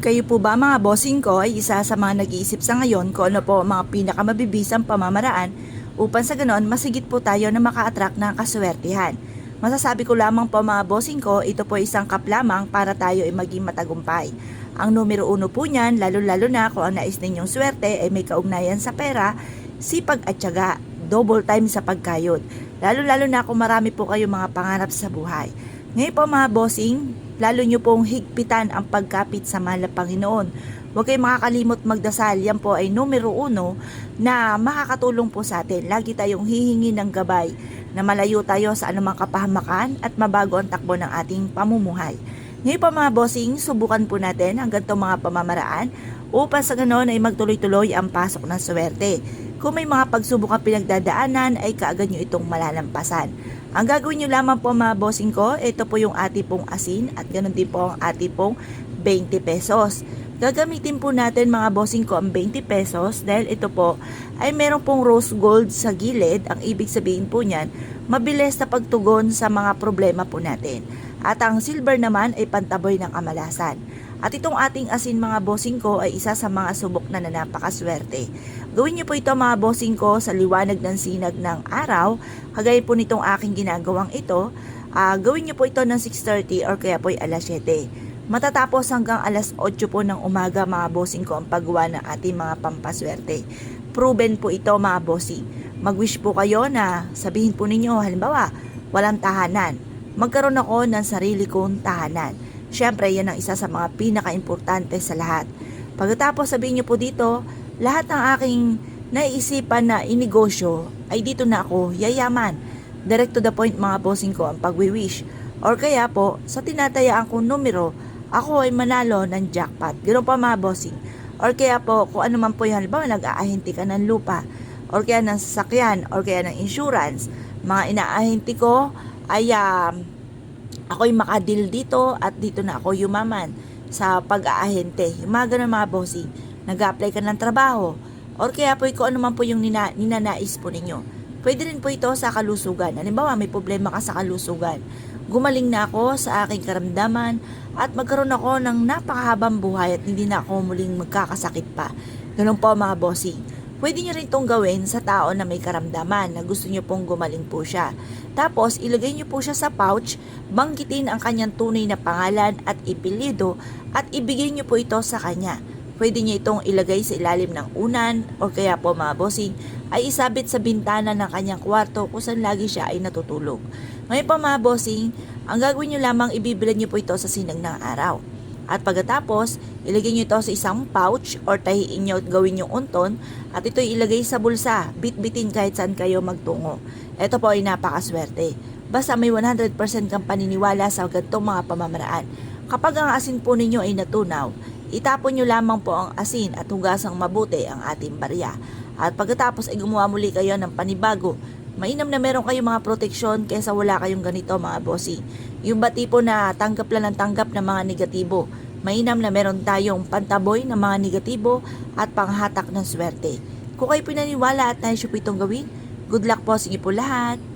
Kayo po ba mga bossing ko ay isa sa mga nag-iisip sa ngayon kung ano po ang mga pinakamabibisang pamamaraan upang sa ganon masigit po tayo na maka-attract ng kaswertihan. Masasabi ko lamang po mga bossing ko, ito po isang kap lamang para tayo ay maging matagumpay. Ang numero uno po niyan, lalo-lalo na kung ang nais ninyong swerte ay may kaugnayan sa pera, sipag at tiyaga, double time sa pagkayod. Lalo-lalo na kung marami po kayong mga pangarap sa buhay. Ngayon po mga bossing, lalo nyo pong higpitan ang pagkapit sa mahal na Panginoon. Huwag kayong makakalimot magdasal. Yan po ay numero uno na makakatulong po sa atin. Lagi tayong hihingi ng gabay na malayo tayo sa anumang kapahamakan at mabago ang takbo ng ating pamumuhay. Ngayon pa mga bossing, subukan po natin ang ganitong mga pamamaraan upang sa ganon ay magtuloy-tuloy ang pasok ng swerte. Kung may mga pagsubok ang pinagdadaanan ay kaagad nyo itong malalampasan. Ang gagawin nyo lamang po mga bossing ko, ito po yung ati pong asin at ganoon din po ang ati pong 20 pesos. Gagamitin po natin mga bossing ko ang 20 pesos dahil ito po ay meron pong rose gold sa gilid. Ang ibig sabihin po niyan, mabilis na pagtugon sa mga problema po natin. At ang silver naman ay pantaboy ng kamalasan. At itong ating asin mga bossing ko ay isa sa mga subok na nanapakaswerte. Gawin niyo po ito mga bossing ko sa liwanag ng sinag ng araw. Kagaya po nitong aking ginagawang ito. ah, gawin niyo po ito ng 6.30 or kaya po ay alas 7. Matatapos hanggang alas 8 po ng umaga mga bossing ko ang paggawa ng ating mga pampaswerte. Proven po ito mga bossing. Mag-wish po kayo na sabihin po ninyo halimbawa walang tahanan. Magkaroon ako ng sarili kong tahanan. Siyempre yan ang isa sa mga pinaka-importante sa lahat. Pagkatapos sabihin niyo po dito, lahat ng aking naiisipan na inegosyo ay dito na ako yayaman. Direct to the point mga bossing ko ang pagwi-wish. Or kaya po, sa tinatayaan kong numero, ako ay manalo ng jackpot. Ganoon pa mga bossing. Or kaya po, kung ano man po yung halimbawa, nag-aahinti ka ng lupa, or kaya ng sasakyan, or kaya ng insurance, mga inaahinti ko ay um, ako'y makadil dito at dito na ako yumaman sa pag-aahente. Yung mga ganun mga bossing, nag-apply ka ng trabaho, or kaya po kung ano man po yung nina, ninanais po ninyo. Pwede rin po ito sa kalusugan. Halimbawa, may problema ka sa kalusugan. Gumaling na ako sa aking karamdaman at magkaroon ako ng napakahabang buhay at hindi na ako muling magkakasakit pa. Ganun po mga bossing. Pwede nyo rin itong gawin sa tao na may karamdaman na gusto nyo pong gumaling po siya. Tapos, ilagay nyo po siya sa pouch, banggitin ang kanyang tunay na pangalan at ipilido at ibigay nyo po ito sa kanya. Pwede nyo itong ilagay sa ilalim ng unan o kaya po mga bossing ay isabit sa bintana ng kanyang kwarto kung saan lagi siya ay natutulog. Ngayon pa mga bossing, ang gagawin nyo lamang ibibilad nyo po ito sa sinag ng araw. At pagkatapos, ilagay nyo ito sa isang pouch or tahiin nyo at gawin yung unton at ito'y ilagay sa bulsa, bitbitin kahit saan kayo magtungo. Ito po ay napakaswerte. Basta may 100% kang paniniwala sa ganitong mga pamamaraan. Kapag ang asin po ninyo ay natunaw, itapon nyo lamang po ang asin at hugasang mabuti ang ating barya. At pagkatapos ay gumawa muli kayo ng panibago Mainam na meron kayong mga proteksyon kaysa wala kayong ganito mga bossing. Yung ba tipo na tanggap lang ng tanggap ng mga negatibo. Mainam na meron tayong pantaboy ng mga negatibo at panghatak ng swerte. Kung kayo pinaniwala at nais nyo po itong gawin, good luck po inyo po lahat.